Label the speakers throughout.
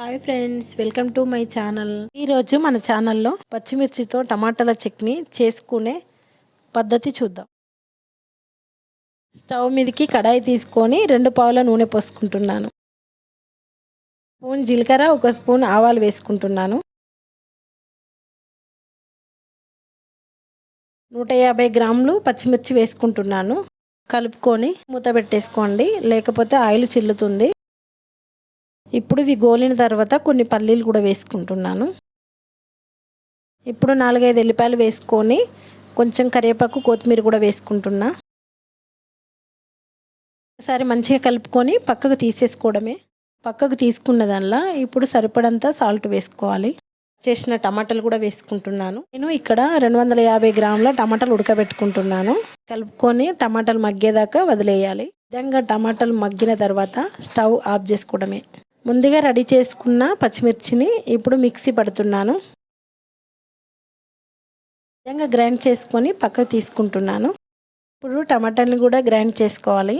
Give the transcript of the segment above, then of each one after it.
Speaker 1: Hi friends welcome to my channel. ఈరోజు మన ఛానల్లో పచ్చిమిర్చితో టమాటాల చట్నీ చేసుకునే పద్ధతి చూద్దాం. స్టవ్ మీదకి కడాయి తీసుకొని రెండు పావుల నూనె పోసుకుంటున్నాను. స్పూన్ జీలకర్ర ఒక స్పూన్ ఆవాలు వేసుకుంటున్నాను. నూట యాభై గ్రాములు పచ్చిమిర్చి వేసుకుంటున్నాను. కలుపుకొని మూత పెట్టేసుకోండి. లేకపోతే ఆయిల్ చిల్లుతుంది. ఇప్పుడు ఇవి గోలిన తర్వాత కొన్ని పల్లీలు కూడా వేసుకుంటున్నాను. ఇప్పుడు నాలుగైదు ఎల్లిపాయలు వేసుకొని కొంచెం కరివేపాకు కొత్తిమీర కూడా వేసుకుంటున్నా. ఒకసారి మంచిగా కలుపుకొని పక్కకు తీసేసుకోవడమే. పక్కకు తీసుకున్న దానిలో ఇప్పుడు సరిపడంత సాల్ట్ వేసుకోవాలి. చేసిన టమాటాలు కూడా వేసుకుంటున్నాను. నేను ఇక్కడ రెండు వందల యాభై గ్రాముల టమాటాలు ఉడకబెట్టుకుంటున్నాను. కలుపుకొని టమాటాలు మగ్గేదాకా వదిలేయాలి. విధంగా టమాటాలు మగ్గిన తర్వాత స్టవ్ ఆఫ్ చేసుకోవడమే. ముందుగా రెడీ చేసుకున్న పచ్చిమిర్చిని ఇప్పుడు మిక్సీ పడుతున్నాను. విధంగా గ్రైండ్ చేసుకొని పక్కకు తీసుకుంటున్నాను. ఇప్పుడు టమాటాని కూడా గ్రైండ్ చేసుకోవాలి.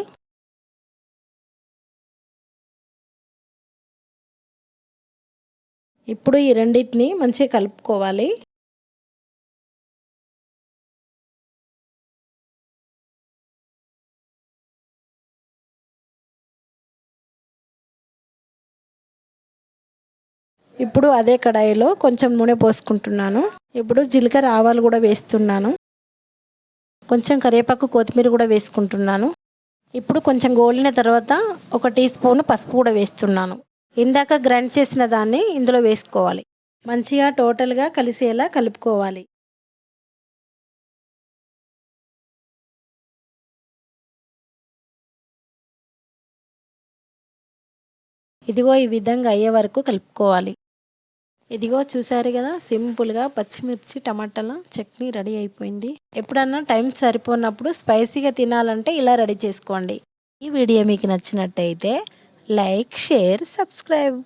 Speaker 1: ఇప్పుడు ఈ రెండింటిని మంచిగా కలుపుకోవాలి. ఇప్పుడు అదే కడాయిలో కొంచెం నూనె పోసుకుంటున్నాను. ఇప్పుడు జీలకర్ర ఆవాలు కూడా వేస్తున్నాను. కొంచెం కరివేపాకు కొత్తిమీర కూడా వేసుకుంటున్నాను. ఇప్పుడు కొంచెం గోలిన తర్వాత ఒక టీ స్పూన్ పసుపు కూడా వేస్తున్నాను. ఇందాక గ్రైండ్ చేసిన దాన్ని ఇందులో వేసుకోవాలి. మంచిగా టోటల్గా కలిసేలా కలుపుకోవాలి. ఇదిగో ఈ విధంగా అయ్యే వరకు కలుపుకోవాలి. ఇదిగో చూసారు కదా సింపుల్గా పచ్చిమిర్చి టమాటాల చట్నీ రెడీ అయిపోయింది. ఎప్పుడన్నా టైం సరిపోనప్పుడు స్పైసీగా తినాలంటే ఇలా రెడీ చేసుకోండి. ఈ వీడియో మీకు నచ్చినట్టయితే లైక్ షేర్ సబ్స్క్రైబ్.